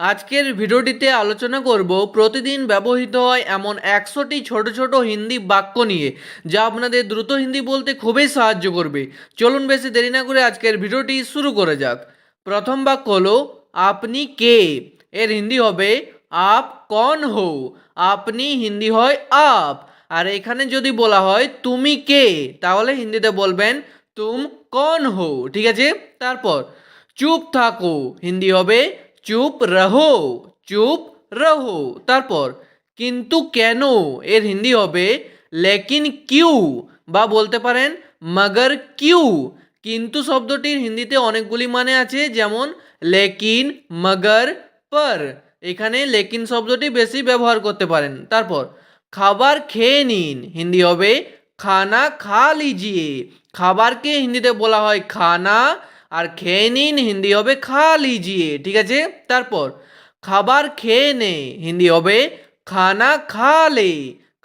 আজকের ভিডিওটিতে আলোচনা করব প্রতিদিন ব্যবহৃত হয় এমন একশোটি ছোট ছোট হিন্দি বাক্য নিয়ে, যা আপনাদের দ্রুত হিন্দি বলতে খুবই সাহায্য করবে। চলুন বেশি দেরি না করে আজকের ভিডিওটি শুরু করে যাক। প্রথম বাক্য হলো, আপনি কে? এর হিন্দি হবে, আপ কন হো? আপনি হিন্দি হয় আপ। আর এখানে যদি বলা হয়, তুমি কে? তাহলে হিন্দিতে বলবেন, তুম কন হো? ঠিক আছে? তারপর, চুপ থাকো। হিন্দি হবে চুপ রহো চুপ রহো। তারপর, কিন্তু কেন এর হিন্দি হবে লেকিন কিউ বা বলতে পারেন, মগর কিউ কিন্তু শব্দটির হিন্দিতে অনেকগুলি মানে আছে, যেমন, লেকিন মগর পর এখানে লেকিন শব্দটি বেশি ব্যবহার করতে পারেন। তারপর, খাবার খেয়ে নিন হিন্দি হবে, খানা খা লিজিয়ে খাবারকে হিন্দিতে বলা হয়, খানা আর খেয়ে নিন হিন্দি হবে খা লিজিয়ে ঠিক আছে তারপর খাবার খেয়ে নে হিন্দি হবে খানা খা লে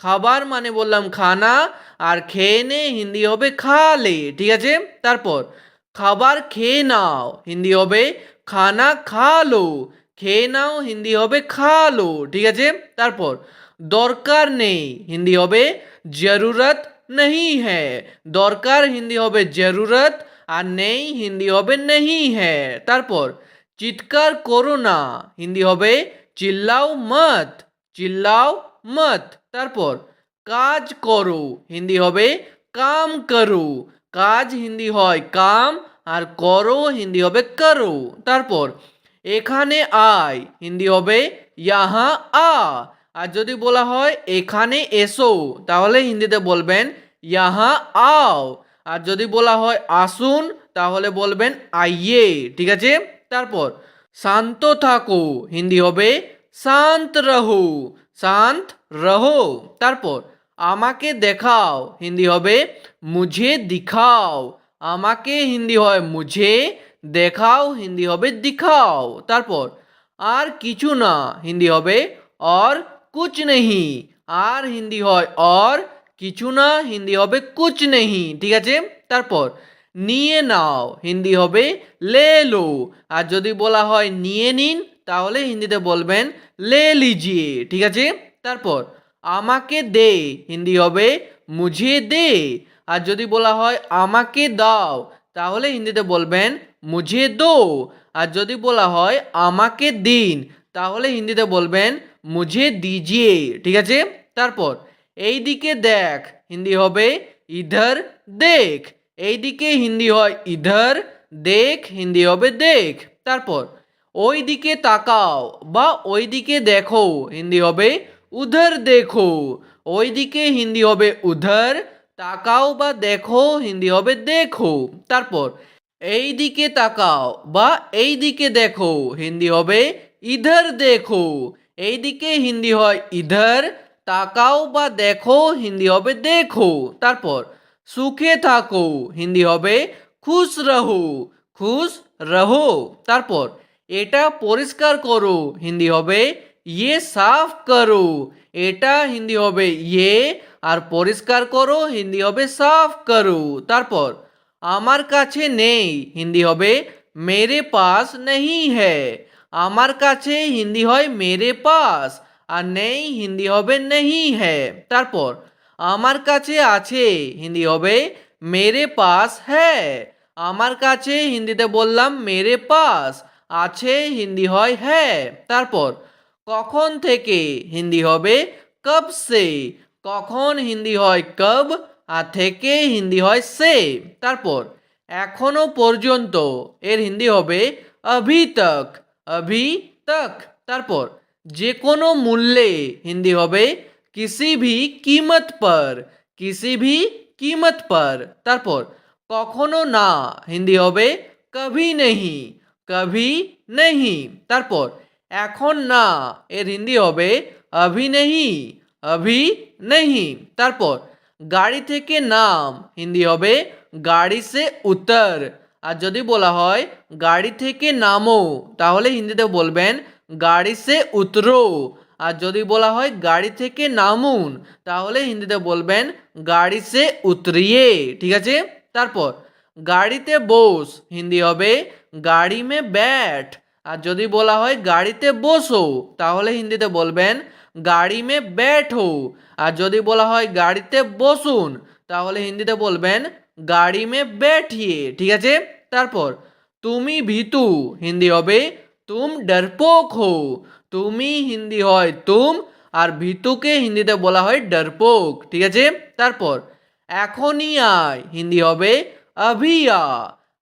খাবার মানে বললাম খানা আর খেয়ে নে হিন্দি হবে খা লে ঠিক আছে তারপর খাবার খেয়ে নাও হিন্দি হবে খানা খা লো খেয়ে নাও হিন্দি হবে খা লো ঠিক আছে তারপর দরকার নেই হিন্দি হবে জরুরত नहीं है দরকার হিন্দি হবে জরুরত আর নেই, হিন্দি হবে নেই है তারপর, চিৎকার করো না। হিন্দি হবে, চিল্লাও মত চিল্লাও মত। তারপর, কাজ করো। হিন্দি হবে, কাম করো। কাজ হিন্দি হয়, কাম, আর করো হিন্দি হবে, করো। তারপর, এখানে আয়। হিন্দি হবে, ইয়াহা আ। আর যদি বলা হয়, এখানে এসো, তাহলে হিন্দিতে বলবেন, ইয়াহা আও। আর যদি বলা হয় আসুন, তাহলে বলবেন আইয়ে, ঠিক আছে? তারপর, শান্ত থাকো, হিন্দি হবে শান্ত রহো শান্ত রহো। তারপর, আমাকে দেখাও, হিন্দি হবে মুঝে দিখাও। আমাকে হিন্দি হয় মুঝে দেখাও, হিন্দি হবে দিখাও। তারপর, আর কিছু না, হিন্দি হবে অর কুচ নেহি। আর হিন্দি হয় অর কিছু না, হিন্দি হবে কুচ নেহি, ঠিক আছে? তারপর, নিয়ে নাও, হিন্দি হবে লে লো। আর যদি বলা হয় নিয়ে নিন, তাহলে হিন্দিতে বলবেন লে লিজিয়ে, ঠিক আছে? তারপর, আমাকে দে, হিন্দি হবে মুঝে দে। আর যদি বলা হয় আমাকে দাও, তাহলে হিন্দিতে বলবেন মুঝে দো। আর যদি বলা হয় আমাকে দিন, তাহলে হিন্দিতে বলবেন মুঝে দিজিয়ে, ঠিক আছে? তারপর এই দিকে দেখ, হিন্দি হবে ইধর দেখ। এই দিকে হিন্দি হয় ইধর দেখ, হিন্দি হবে দেখ। তারপর ওই দিকে তাকাও বা ওই দিকে দেখো, হিন্দি হবে উধর দেখো। ওই দিকে হিন্দি হবে উধর, তাকাও বা দেখো, হিন্দি হবে দেখো। তারপর এই দিকে তাকাও বা এই দিকে দেখো, হিন্দি হবে ইধর দেখো। এই দিকে হিন্দি হয় ইধর তাকাও বা দেখো, হিন্দি হবে দেখো। তারপর, সুখে থাকো, হিন্দি হবে খুশ রহো খুশ রহো। তারপর, এটা পরিষ্কার করো, হিন্দি হবে ইয়ে সাফ করো, এটা হিন্দি হবে ইয়ে আর পরিষ্কার করো, হিন্দি হবে সাফ করো। তারপর, আমার কাছে নেই, হিন্দি হবে মেরে পাস নেই হ্যায় আমার কাছে হিন্দি হয় মেরে পাস। আর নেই, হিন্দি হবে নেই হ্যায় তারপর, আমার কাছে আছে, হিন্দি হবে, মেরে পাস হ্যায় আমার কাছে, হিন্দিতে বললাম, মেরে পাস আছে, হিন্দি হয় হ্যাঁ। তারপর, কখন থেকে হিন্দি হবে কব সে। কখন হিন্দি হয়, কব, আর থেকে হিন্দি হয়, সে। তারপর, এখনও পর্যন্ত এর হিন্দি হবে, অভি তক অভি তক তারপর যে কোনো মূল্যে হিন্দি হবে, কিসি ভি কিমত পর, কিসি ভি কিমত পর। তারপর, কখনো না হিন্দি হবে, কভি নেহি কভি নেহি। তারপর, এখন না এর হিন্দি হবে, অভি নেহি অভি নেহি। তারপর, গাড়ি থেকে নাম হিন্দি হবে, গাড়ি সে উত্তর। আর যদি বলা হয়, গাড়ি থেকে নামো, তাহলে হিন্দিতে বলবেন গাড়ি সে উতরো। আর যদি বলা হয় গাড়ি থেকে নামুন, তাহলে হিন্দিতে বলবেন, গাড়ি সে উতরিয়ে। ঠিক আছে? তারপর, গাড়িতে বস। হিন্দি হবে, গাড়ি মে ব্যাট আর যদি বলা হয়, গাড়িতে বসো, তাহলে হিন্দিতে বলবেন, গাড়ি মে ব্যাঠো। আর যদি বলা হয়, গাড়িতে বসুন, তাহলে হিন্দিতে বলবেন, গাড়ি মে ব্যাঠিয়ে। ঠিক আছে? তারপর, তুমি ভীতু। হিন্দি হবে তুম ডরপোক হো। তুমি হিন্দি হয় তুম, আর ভীতুকে হিন্দিতে বলা হয় ডরপোক, ঠিক আছে? তারপর, এখনই আয়, হিন্দি হবে অভিয়া।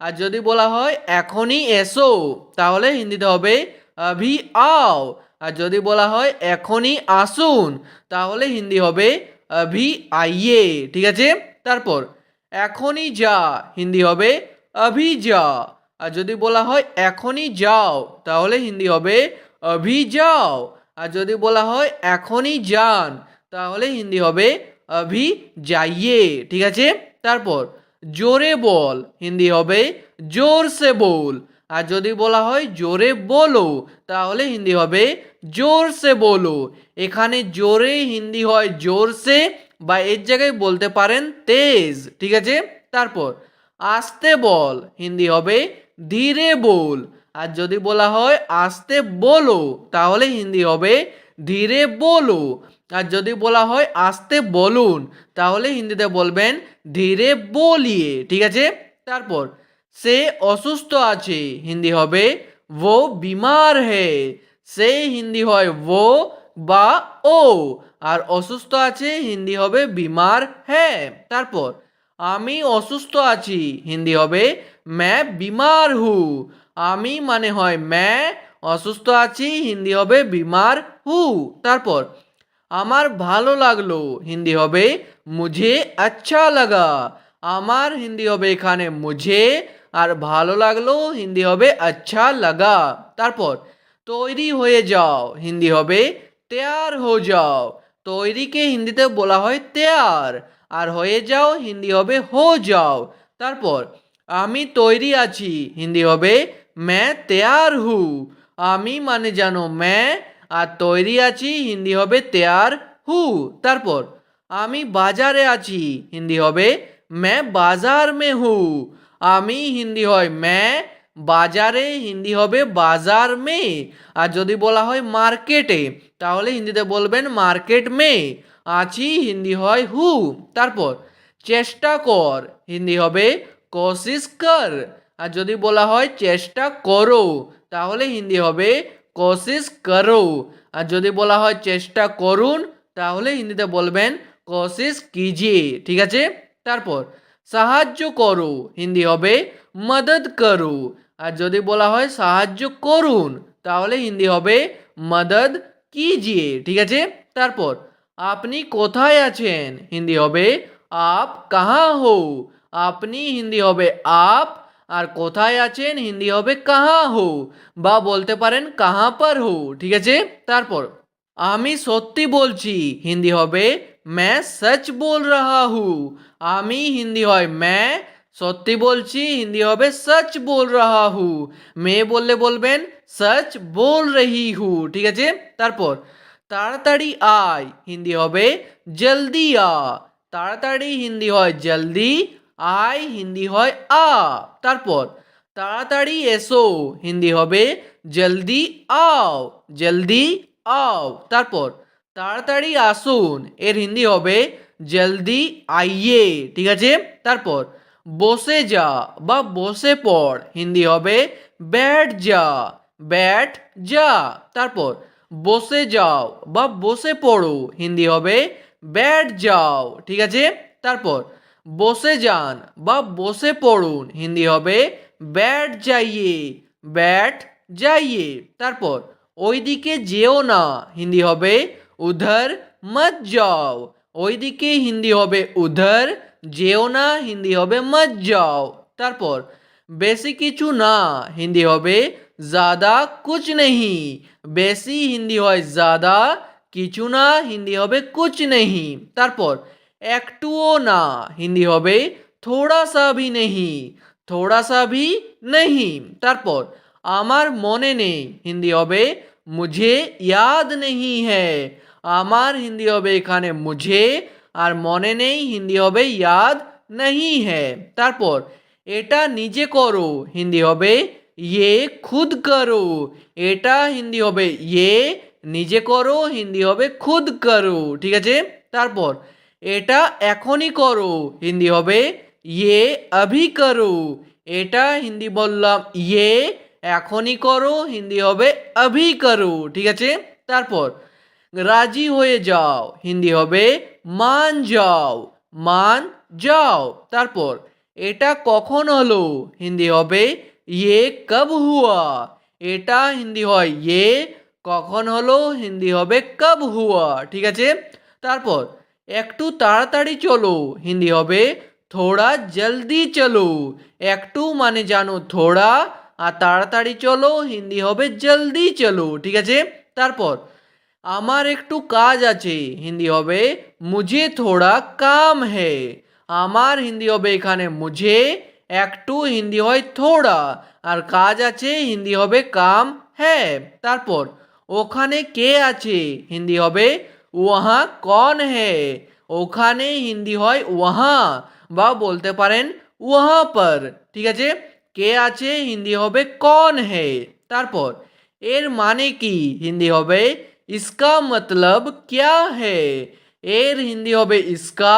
আর যদি বলা হয়, এখনই এসো, তাহলে হিন্দিতে হবে অভি আও আর যদি বলা হয়, এখনই আসুন, তাহলে হিন্দি হবে অভি আইয়ে ঠিক আছে? তারপর, এখনই যা, হিন্দি হবে অভি যা আর যদি বলা হয় এখনই যাও, তাহলে হিন্দি হবে অভি যাও আর যদি বলা হয় এখনই যান, তাহলে হিন্দি হবে অভি যাইয়ে ঠিক আছে? তারপর, জোরে বল, হিন্দি হবে জোর সে বল। আর যদি বলা হয় জোরে বলো, তাহলে হিন্দি হবে জোর সে বলো। এখানে জোরে হিন্দি হয় জোর সে বা এর জায়গায় বলতে পারেন তেজ। ঠিক আছে? তারপর, আস্তে বল, হিন্দি হবে ধীরে বল। আর যদি বলা হয় আস্তে বলো, তাহলে হিন্দি হবে ধীরে বলো। আর যদি বলা হয় আস্তে বলুন, তাহলে হিন্দিতে বলবেন ধীরে বলিয়ে। ঠিক আছে? তারপর, সে অসুস্থ আছে, হিন্দি হবে ও বিমার হে। সে হিন্দি হয় ও বা ও। আর অসুস্থ আছে, হিন্দি হবে বিমার হ্যাঁ তারপর আমি অসুস্থ আছি। হিন্দি হবে ম্যা বিমার হু। আমি মানে হয় ম্যা অসুস্থ আছি হিন্দি হবে, বিমার হু। তারপর, আমার ভালো লাগল হিন্দি হবে, মুঝে আচ্ছা লাগা। আমার হিন্দি হবে এখানে, মুঝে আর ভালো লাগল হিন্দি হবে আচ্ছা লাগা। তারপর, তৈরি হয়ে যাও হিন্দি হবে, তেয়ার হো যাও। তৈরিকে হিন্দিতে বলা হয়, তেয়ার। আর হয়ে যাও, হিন্দি হবে হো যাও। তারপর, আমি তৈরি আছি, হিন্দি হবে ম্যা তেয়ার হু। আমি মানে জানো ম্যা আর তৈরি আছি, হিন্দি হবে তেয়ার হু। তারপর, আমি বাজারে আছি, হিন্দি হবে ম্যা বাজার মে হু। আমি হিন্দি হয় ম্যা বাজারে হিন্দি হবে বাজার মে। আর যদি বলা হয় মার্কেটে, তাহলে হিন্দিতে বলবেন মার্কেট মে। আছি, হিন্দি হয় হু। তারপর, চেষ্টা কর। হিন্দি হবে কোশিস কর। আর যদি বলা হয় চেষ্টা করো, তাহলে হিন্দি হবে কোশিস করো। আর যদি বলা হয় চেষ্টা করুন, তাহলে হিন্দিতে বলবেন কোশিস কিজিয়ে। ঠিক আছে? তারপর, সাহায্য করো। হিন্দি হবে মদদ করো। আর যদি বলা হয় সাহায্য করুন, তাহলে হিন্দি হবে মদদ কিজিয়ে। ঠিক আছে? তারপর আপনি কোথায় আছেন? হিন্দি হবে আপ কাহা হো। আপনি হিন্দি হবে আপ। আর কোথায় আছেন? হিন্দি হবে কাহা হো। বা বলতে পারেন কাহা পর হো। ঠিক আছে? তারপর, আমি সত্যি বলছি, হিন্দি হবে ম্যা সচ বল রাহা হু। আমি হিন্দি হয় ম্যা সত্যি বলছি, হিন্দি হবে সচ বল রাহা হু। মেয়ে বললে বলবেন সচ বল রহি হু। ঠিক আছে? তারপর তাড়াতাড়ি আয়, হিন্দি হবে জলদি আ। তাড়াতাড়ি হিন্দি হয় জলদি, আয়, হিন্দি হয় আ। তারপর, তাড়াতাড়ি এসো, হিন্দি হবে জলদি আও জলদি আও। তারপর, তাড়াতাড়ি আসুন, এর হিন্দি হবে জলদি আইয়ে, ঠিক আছে? তারপর, বসে যা বা বসে পড়, হিন্দি হবে ব্যাট যা ব্যাট যা। তারপর বসে যাও বা বসে পড়ো। হিন্দি হবে ব্যাট যাও। ঠিক আছে? তারপর, বসে যান বা বসে পড়ুন। হিন্দি হবে ব্যাট যাইয়ে ব্যাট যাইয়ে। তারপর, ওইদিকে যেও না। হিন্দি হবে উধর মত যাও। ওইদিকে হিন্দি হবে উধর, যেও না। হিন্দি হবে মত যাও। তারপর, বেশি কিছু না। হিন্দি হবে জাদা কুচ নেহি বেশি হিন্দি হয় জাদা কিছু না হিন্দি হবে কুচ নেহি তারপর একটুও না হিন্দি হবে থোড়া সা ভি নেহি থোড়া সা ভি নেহি তারপর আমার মনে নেই হিন্দি হবে মুঝে ইয়াদ নেহি হ্যায় আমার হিন্দি হবে এখানে মুঝে আর মনে নেই হিন্দি হবে ইয়াদ নেহি হ্যায় তারপর এটা নিজে করো হিন্দি হবে ইয়ে খুদ করো এটা হিন্দি হবে ইয়ে নিজে করো, হিন্দি হবে খুদ করো। ঠিক আছে? তারপর, এটা এখনই করো, হিন্দি হবে ইয়ে অভি করো। এটা হিন্দি বললাম ইয়ে এখনই করো, হিন্দি হবে অভি করো। ঠিক আছে? তারপর, রাজি হয়ে যাও, হিন্দি হবে মান যাও মান যাও। তারপর, এটা কখন হলো, হিন্দি হবে ইয়ে কব হুয়া এটা হিন্দি হয় ইয়ে কখন হলো? হিন্দি হবে কব হুয়া, ঠিক আছে? তারপর, একটু তাড়াতাড়ি চলো, হিন্দি হবে থোড়া জলদি চলো, একটু মানে জানো থোড়া, আর তাড়াতাড়ি চলো, হিন্দি হবে জলদি চলো, ঠিক আছে? তারপর, আমার একটু কাজ আছে, হিন্দি হবে মুঝে থোড়া কাম হে আমার হিন্দি হবে এখানে মুঝে একটু হিন্দি হয় থোড়া, আর কাজ আছে হিন্দি হবে কাম হ্যাঁ। তারপর, ওখানে কে আছে? হিন্দি হবে ওহা কন হে ওখানে হিন্দি হয় ওহা বা বলতে পারেন ওহা পর, ঠিক আছে? কে আছে? হিন্দি হবে কন হে তারপর, এর মানে কি? হিন্দি হবে ইসকা মতলব ক্যা হে এর হিন্দি হবে ইসকা,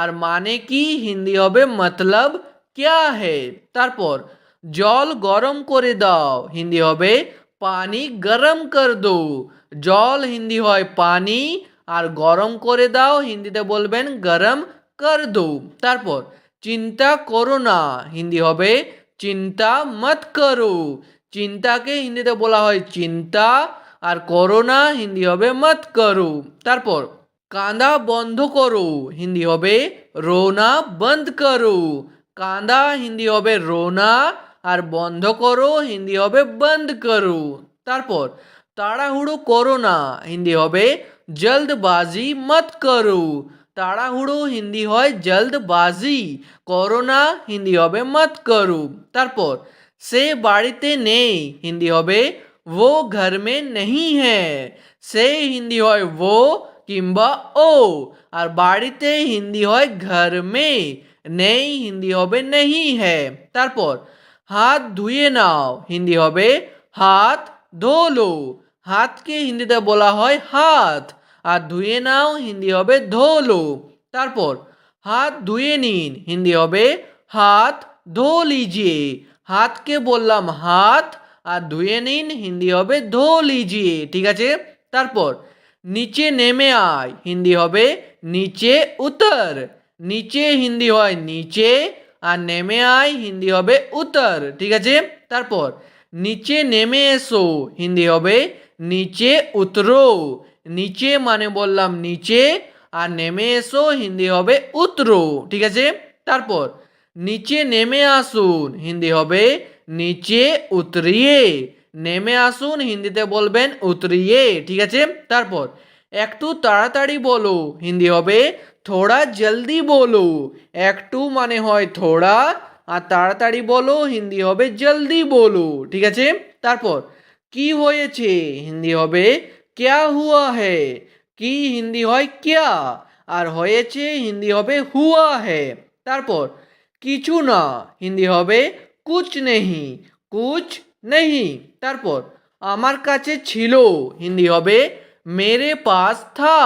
আর মানে কি? হিন্দি হবে মতলব ক্যা হে? তারপর, জল গরম করে দাও। হিন্দি হবে, পানি গরম কর দো। জল হিন্দি হয় পানি, আর গরম করে দাও, হিন্দিতে বলবেন গরম কর দো। তারপর, চিন্তা করো না। হিন্দি হবে, চিন্তা মত করো। চিন্তাকে হিন্দিতে বলা হয় চিন্তা, আর করোনা হিন্দি হবে মত করো। তারপর, কাঁদা বন্ধ করো। হিন্দি হবে, রোনা বন্ধ করো। কাঁদা হিন্দি হবে রোনা আর বন্ধ করো হিন্দি হবে বন্ধ করো তারপর তাড়াহুড়ো করো না হিন্দি হবে জলদবাজি মত করো তাড়াহুড়ো হিন্দি হয় জলদবাজি করো না হিন্দি হবে মত করো তারপর সে বাড়িতে নেই হিন্দি হবে वो घर में नहीं है সে হিন্দি হয় वो কিংবা ও আর বাড়িতে হিন্দি হয় ঘর মে নেই, হিন্দি হবে নেই হ্যাঁ। তারপর, হাত ধুয়ে নাও, হিন্দি হবে হাত ধোলো। হাতকে হিন্দিতে বলা হয় হাত। আর ধুয়ে নাও, হিন্দি হবে ধোলো। তারপর, হাত ধুয়ে নিন, হিন্দি হবে হাত ধো লিজিয়ে হাতকে বললাম হাত, আর ধুয়ে নিন, হিন্দি হবে ধো লিজিয়ে ঠিক আছে? তারপর, নিচে নেমে আয়, হিন্দি হবে নিচে উতর। নিচে হিন্দি হয় নিচে আর নেমে আয় হিন্দি হবে উতর ঠিক আছে? তারপর, নিচে নেমে এসো, হিন্দি হবে নিচে উতরো। নিচে মানে বললাম নিচে আর নেমে এসো, হিন্দি হবে উতরো, ঠিক আছে? তারপর, নিচে নেমে আসুন, হিন্দি হবে নিচে উতরিয়ে। নেমে আসুন, হিন্দিতে বলবেন উতরিয়ে, ঠিক আছে? তারপর একটু তাড়াতাড়ি বলো। হিন্দি হবে, থোড়া জলদি বলো। একটু মানে হয় থোড়া, আর তাড়াতাড়ি বলো, হিন্দি হবে, জলদি বলো। ঠিক আছে? তারপর, কি হয়েছে? হিন্দি হবে, ক্যা হুয়া হে কি হিন্দি হয়, ক্যা? আর হয়েছে, হিন্দি হবে, হুয়া হে তারপর, কিছু না। হিন্দি হবে কুচ নেহি। কুচ নেহি। তারপর, আমার কাছে ছিল। হিন্দি হবে মেরে পাস থা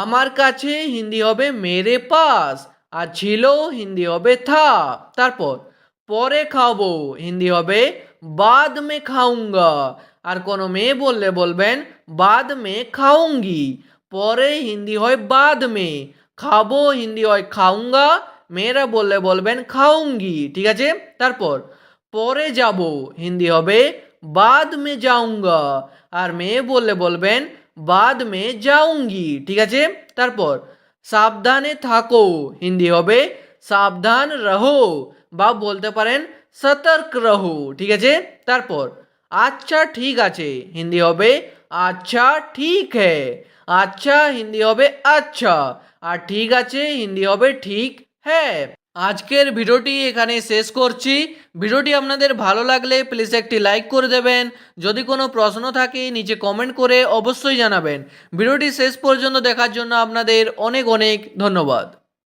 আমার কাছে হিন্দি হবে মেরে পাস আর ছিল হিন্দি হবে থা তারপর, পরে খাব হিন্দি হবে বাদ মে খাউঙ্গা আর কোনো মেয়ে বললে বলবেন, বাদ মে খাউঙ্গি পরে হিন্দি হয় বাদ মে। খাব, হিন্দি হয় খাউঙ্গা মেয়েরা বললে বলবেন খাউঙ্গি ঠিক আছে? তারপর, পরে যাব, হিন্দি হবে বাদ মে যাউঙ্গা আর মেয়ে বললে বলবেন বাদ মে যাউঙ্গি ঠিক আছে তারপর সাবধানে থাকো হিন্দি হবে সাবধান রহো বা বলতে পারেন সতর্ক রহো ঠিক আছে তারপর আচ্ছা ঠিক আছে হিন্দি হবে আচ্ছা ঠিক হ্যাঁ আচ্ছা হিন্দি হবে আচ্ছা আর ঠিক আছে হিন্দি হবে ঠিক হ্যাঁ আজকের ভিডিওটি এখানে শেষ করছি। ভিডিওটি আপনাদের ভালো লাগলে প্লিজ একটি লাইক করে দেবেন। যদি কোনো প্রশ্ন থাকে, নিচে কমেন্ট করে অবশ্যই জানাবেন। ভিডিওটি শেষ পর্যন্ত দেখার জন্য আপনাদের অনেক অনেক ধন্যবাদ।